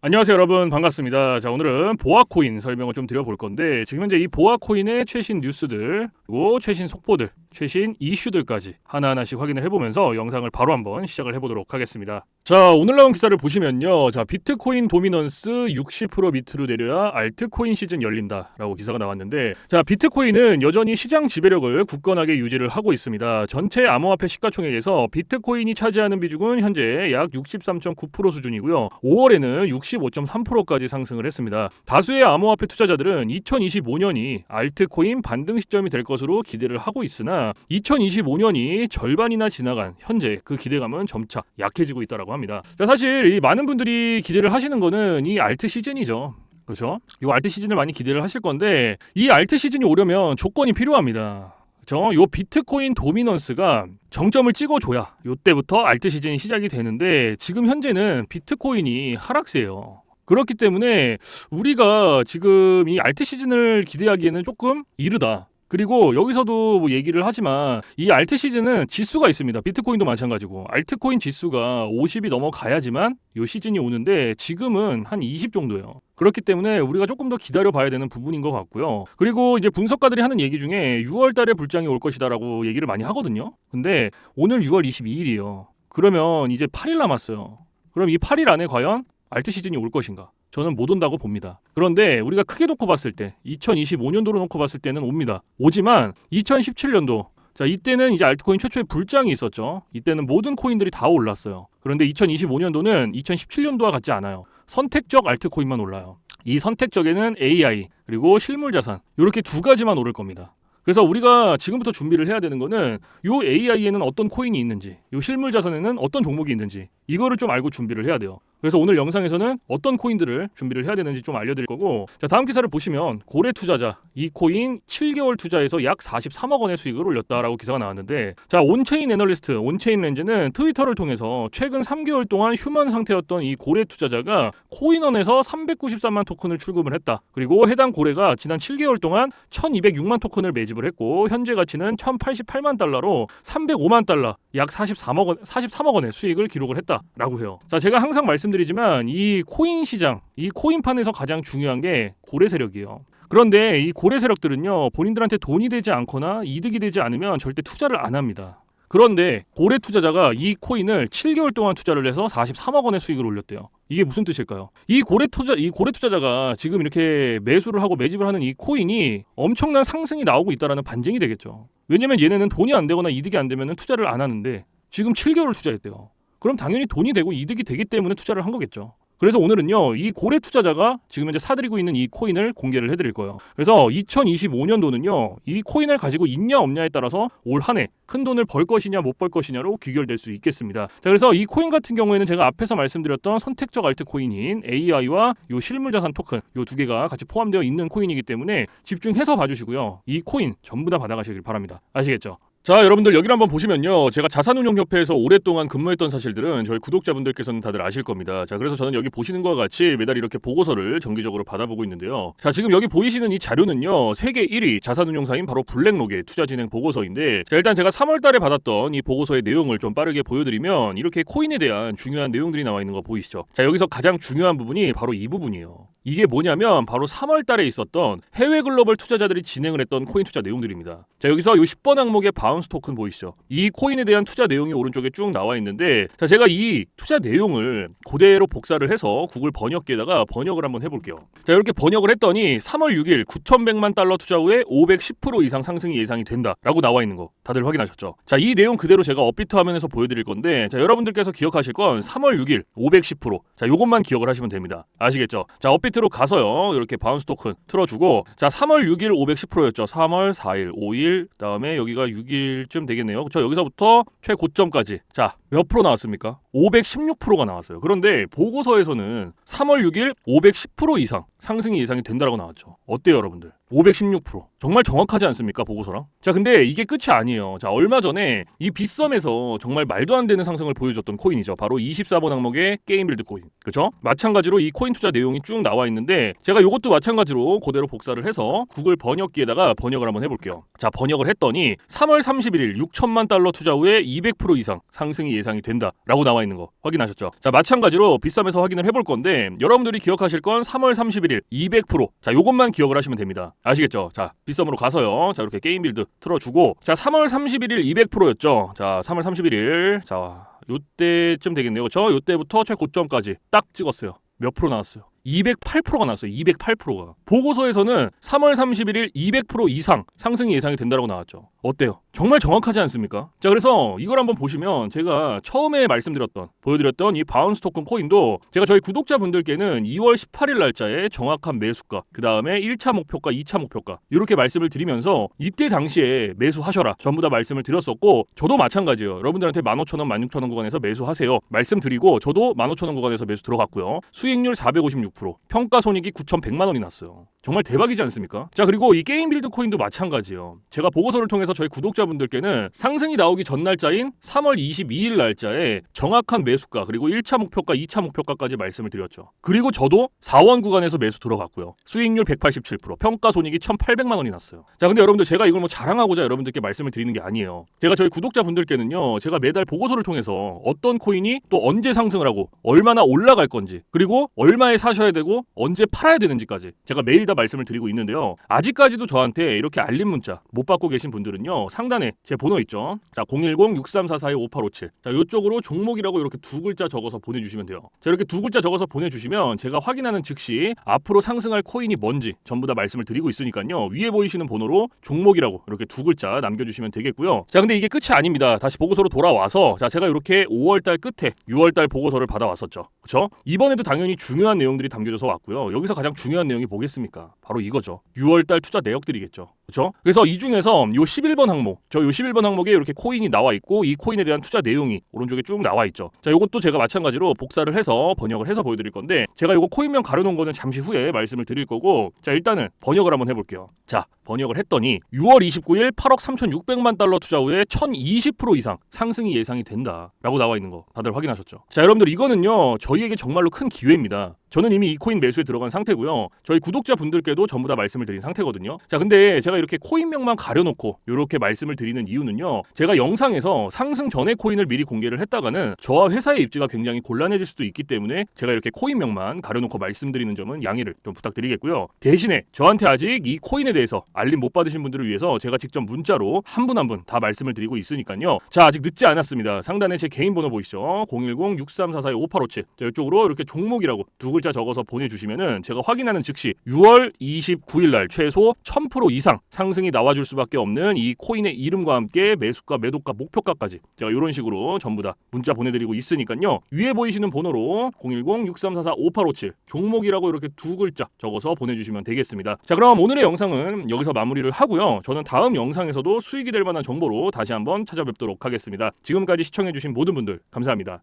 안녕하세요 여러분 반갑습니다. 자 오늘은 보아코인 설명을 좀 드려볼 건데 지금 현재 이 보아코인의 최신 뉴스들 그리고 최신 속보들 최신 이슈들까지 하나하나씩 확인을 해보면서 영상을 바로 한번 시작을 해보도록 하겠습니다. 자 오늘 나온 기사를 보시면요. 자 비트코인 도미넌스 60% 밑으로 내려야 알트코인 시즌 열린다 라고 기사가 나왔는데 자 비트코인은 여전히 시장 지배력을 굳건하게 유지를 하고 있습니다. 전체 암호화폐 시가총액에서 비트코인이 차지하는 비중은 현재 약 63.9% 수준이고요. 5월에는 65.3%까지 상승을 했습니다. 다수의 암호화폐 투자자들은 2025년이 알트코인 반등 시점이 될 것으로 기대를 하고 있으나 2025년이 절반이나 지나간 현재 그 기대감은 점차 약해지고 있다라고 합니다. 자, 사실 이 많은 분들이 기대를 하시는 거는 이 알트 시즌이죠. 그렇죠? 이 알트 시즌을 많이 기대를 하실 건데 이 알트 시즌이 오려면 조건이 필요합니다. 그렇죠? 요 비트코인 도미넌스가 정점을 찍어줘야 요때부터 알트 시즌이 시작이 되는데 지금 현재는 비트코인이 하락세예요. 그렇기 때문에 우리가 지금 이 알트 시즌을 기대하기에는 조금 이르다. 그리고 여기서도 뭐 얘기를 하지만 이 알트 시즌은 지수가 있습니다. 비트코인도 마찬가지고 알트코인 지수가 50이 넘어가야지만 요 시즌이 오는데 지금은 한 20 정도예요. 그렇기 때문에 우리가 조금 더 기다려 봐야 되는 부분인 것 같고요. 그리고 이제 분석가들이 하는 얘기 중에 6월 달에 불장이 올 것이다라고 얘기를 많이 하거든요. 근데 오늘 6월 22일이에요. 그러면 이제 8일 남았어요. 그럼 이 8일 안에 과연 알트 시즌이 올 것인가? 저는 못 온다고 봅니다. 그런데 우리가 크게 놓고 봤을 때 2025년도로 놓고 봤을 때는 옵니다. 오지만 2017년도 자 이때는 이제 알트코인 최초의 불장이 있었죠. 이때는 모든 코인들이 다 올랐어요. 그런데 2025년도는 2017년도와 같지 않아요. 선택적 알트코인만 올라요. 이 선택적에는 AI 그리고 실물 자산 이렇게 두 가지만 오를 겁니다. 그래서 우리가 지금부터 준비를 해야 되는 거는 요 AI에는 어떤 코인이 있는지, 요 실물 자산에는 어떤 종목이 있는지 이거를 좀 알고 준비를 해야 돼요. 그래서 오늘 영상에서는 어떤 코인들을 준비를 해야 되는지 좀 알려드릴 거고 자 다음 기사를 보시면 고래 투자자 이 코인 7개월 투자에서 약 43억 원의 수익을 올렸다라고 기사가 나왔는데 자 온체인 애널리스트 온체인 렌즈는 트위터를 통해서 최근 3개월 동안 휴먼 상태였던 이 고래 투자자가 코인원에서 393만 토큰을 출금을 했다 그리고 해당 고래가 지난 7개월 동안 1206만 토큰을 매집을 했고 현재 가치는 1088만 달러로 305만 달러 약 43억 원 43억 원의 수익을 기록을 했다 라고 해요 자 제가 항상 말씀 말씀드리지만 이 코인 시장, 이 코인판에서 가장 중요한 게 고래 세력이에요. 그런데 이 고래 세력들은요, 본인들한테 돈이 되지 않거나 이득이 되지 않으면 절대 투자를 안 합니다. 그런데 고래 투자자가 이 코인을 7개월 동안 투자를 해서 43억 원의 수익을 올렸대요. 이게 무슨 뜻일까요? 이 고래 투자 이 고래 투자자가 지금 이렇게 매수를 하고 매집을 하는 이 코인이 엄청난 상승이 나오고 있다라는 반증이 되겠죠. 왜냐면 얘네는 돈이 안 되거나 이득이 안 되면 투자를 안 하는데 지금 7개월을 투자했대요. 그럼 당연히 돈이 되고 이득이 되기 때문에 투자를 한 거겠죠. 그래서 오늘은요, 이 고래 투자자가 지금 현재 사들이고 있는 이 코인을 공개를 해드릴 거예요. 그래서 2025년도는요, 이 코인을 가지고 있냐 없냐에 따라서 올 한 해 큰 돈을 벌 것이냐 못 벌 것이냐로 귀결될 수 있겠습니다. 자, 그래서 이 코인 같은 경우에는 제가 앞에서 말씀드렸던 선택적 알트 코인인 AI와 요 실물 자산 토큰 요 두 개가 같이 포함되어 있는 코인이기 때문에 집중해서 봐주시고요. 이 코인 전부 다 받아가시길 바랍니다. 아시겠죠? 자 여러분들 여기를 한번 보시면요. 제가 자산운용협회에서 오랫동안 근무했던 사실들은 저희 구독자분들께서는 다들 아실 겁니다. 자 그래서 저는 여기 보시는 것과 같이 매달 이렇게 보고서를 정기적으로 받아보고 있는데요. 자 지금 여기 보이시는 이 자료는요. 세계 1위 자산운용사인 바로 블랙록의 투자진행 보고서인데 자 일단 제가 3월 달에 받았던 이 보고서의 내용을 좀 빠르게 보여드리면 이렇게 코인에 대한 중요한 내용들이 나와 있는 거 보이시죠? 자 여기서 가장 중요한 부분이 바로 이 부분이에요. 이게 뭐냐면 바로 3월 달에 있었던 해외 글로벌 투자자들이 진행을 했던 코인 투자 내용들입니다. 자 여기서 요 10번 항목의 바운 바운스 토큰 보이시죠? 이 코인에 대한 투자 내용이 오른쪽에 쭉 나와 있는데 자 제가 이 투자 내용을 그대로 복사를 해서 구글 번역기에다가 번역을 한번 해볼게요. 자 이렇게 번역을 했더니 3월 6일 9,100만 달러 투자 후에 510% 이상 상승이 예상이 된다라고 나와 있는 거 다들 확인하셨죠? 자 이 내용 그대로 제가 업비트 화면에서 보여드릴 건데 자 여러분들께서 기억하실 건 3월 6일 510%자 요것만 기억을 하시면 됩니다. 아시겠죠? 자 업비트로 가서요 이렇게 바운스 토큰 틀어주고 자 3월 6일 510%였죠. 3월 4일 5일 그다음에 여기가 6일 6일쯤 되겠네요. 저 여기서부터 최고점까지 자 몇 프로 나왔습니까? 516%가 나왔어요. 그런데 보고서에서는 3월 6일 510% 이상 상승이 예상이 된다라고 나왔죠. 어때요, 여러분들? 516% 정말 정확하지 않습니까 보고서랑? 자 근데 이게 끝이 아니에요. 자 얼마 전에 이 빗썸에서 정말 말도 안 되는 상승을 보여줬던 코인이죠. 바로 24번 항목의 게임빌드 코인. 그죠 마찬가지로 이 코인 투자 내용이 쭉 나와 있는데 제가 이것도 마찬가지로 그대로 복사를 해서 구글 번역기에다가 번역을 한번 해볼게요. 자 번역을 했더니 3월 31일 6천만 달러 투자 후에 200% 이상 상승이 예상이 된다 라고 나와 있는 거 확인하셨죠? 자 마찬가지로 빗썸에서 확인을 해볼 건데 여러분들이 기억하실 건 3월 31일 200%자 요것만 기억을 하시면 됩니다 아시겠죠? 자 빗썸으로 가서요. 자 이렇게 게임 빌드 틀어주고. 자 3월 31일 200%였죠? 자 3월 31일. 자 요때쯤 되겠네요. 그쵸? 요때부터 최고점까지 딱 찍었어요. 몇 프로 나왔어요 208%가 나왔어요. 208%가. 보고서에서는 3월 31일 200% 이상 상승이 예상이 된다고 나왔죠. 어때요? 정말 정확하지 않습니까? 자, 그래서 이걸 한번 보시면 제가 처음에 말씀드렸던 보여드렸던 이 바운스 토큰 코인도 제가 저희 구독자분들께는 2월 18일 날짜에 정확한 매수가, 그 다음에 1차 목표가, 2차 목표가 이렇게 말씀을 드리면서 이때 당시에 매수하셔라 전부 다 말씀을 드렸었고 저도 마찬가지예요. 여러분들한테 15,000원, 16,000원 구간에서 매수하세요. 말씀드리고 저도 15,000원 구간에서 매수 들어갔고요. 수익률 456%, 평가 손익이 9,100만 원이 났어요. 정말 대박이지 않습니까? 자 그리고 이 게임 빌드 코인도 마찬가지예요. 제가 보고서를 통해서 저희 구독자분들께는 상승이 나오기 전 날짜인 3월 22일 날짜에 정확한 매수가 그리고 1차 목표가, 2차 목표가까지 말씀을 드렸죠. 그리고 저도 4원 구간에서 매수 들어갔고요. 수익률 187%, 평가 손익이 1,800만 원이 났어요. 자 근데 여러분들 제가 이걸 뭐 자랑하고자 여러분들께 말씀을 드리는 게 아니에요. 제가 저희 구독자분들께는요. 제가 매달 보고서를 통해서 어떤 코인이 또 언제 상승을 하고 얼마나 올라갈 건지 그리고 얼마에 사셔야 되고 언제 팔아야 되는지까지 제가 매일 다 말씀을 드리고 있는데요. 아직까지도 저한테 이렇게 알림 문자 못 받고 계신 분들은요. 상단에 제 번호 있죠. 자, 010-6344-5857. 자, 요쪽으로 종목이라고 이렇게 두 글자 적어서 보내주시면 돼요. 자, 이렇게 두 글자 적어서 보내주시면 제가 확인하는 즉시 앞으로 상승할 코인이 뭔지 전부 다 말씀을 드리고 있으니까요. 위에 보이시는 번호로 종목이라고 이렇게 두 글자 남겨주시면 되겠고요. 자, 근데 이게 끝이 아닙니다. 다시 보고서로 돌아와서 자, 제가 이렇게 5월달 끝에 6월달 보고서를 받아왔었죠. 그렇죠? 이번에도 당연히 중요한 내용들이 담겨져서 왔고요. 여기서 가장 중요한 내용이 뭐겠습니까? 바로 이거죠. 6월달 투자 내역들이겠죠. 그렇죠? 그래서 이 중에서 요 11번 항목, 저 요 11번 항목에 이렇게 코인이 나와 있고 이 코인에 대한 투자 내용이 오른쪽에 쭉 나와 있죠. 자, 요것도 제가 마찬가지로 복사를 해서 번역을 해서 보여드릴 건데 제가 요거 코인명 가려 놓은 거는 잠시 후에 말씀을 드릴 거고 자 일단은 번역을 한번 해볼게요. 자 번역을 했더니 6월 29일 8억 3,600만 달러 투자 후에 1,020% 이상 상승이 예상이 된다라고 나와 있는 거 다들 확인하셨죠? 자 여러분들 이거는요 저희에게 정말로 큰 기회입니다. 저는 이미 이 코인 매수에 들어간 상태고요. 저희 구독자 분들께도 전부 다 말씀을 드린 상태거든요. 자, 근데 제가 이렇게 코인명만 가려놓고 이렇게 말씀을 드리는 이유는요. 제가 영상에서 상승 전에 코인을 미리 공개를 했다가는 저와 회사의 입지가 굉장히 곤란해질 수도 있기 때문에 제가 이렇게 코인명만 가려놓고 말씀드리는 점은 양해를 좀 부탁드리겠고요. 대신에 저한테 아직 이 코인에 대해서 알림 못 받으신 분들을 위해서 제가 직접 문자로 한 분 한 분 다 말씀을 드리고 있으니까요. 자, 아직 늦지 않았습니다. 상단에 제 개인 번호 보이시죠? 010-6344-5857. 자, 이쪽으로 이렇게 종목이라고 두 글자 적어서 보내주시면은 제가 확인하는 즉시 6월 29일 날 최소 1000% 이상 상승이 나와줄 수밖에 없는 이 코인의 이름과 함께 매수가, 매도가, 목표가까지 제가 이런 식으로 전부 다 문자 보내드리고 있으니까요. 위에 보이시는 번호로 010-6344-5857 종목이라고 이렇게 두 글자 적어서 보내주시면 되겠습니다. 자, 그럼 오늘의 영상은 여기서 마무리를 하고요. 저는 다음 영상에서도 수익이 될 만한 정보로 다시 한번 찾아뵙도록 하겠습니다. 지금까지 시청해주신 모든 분들 감사합니다.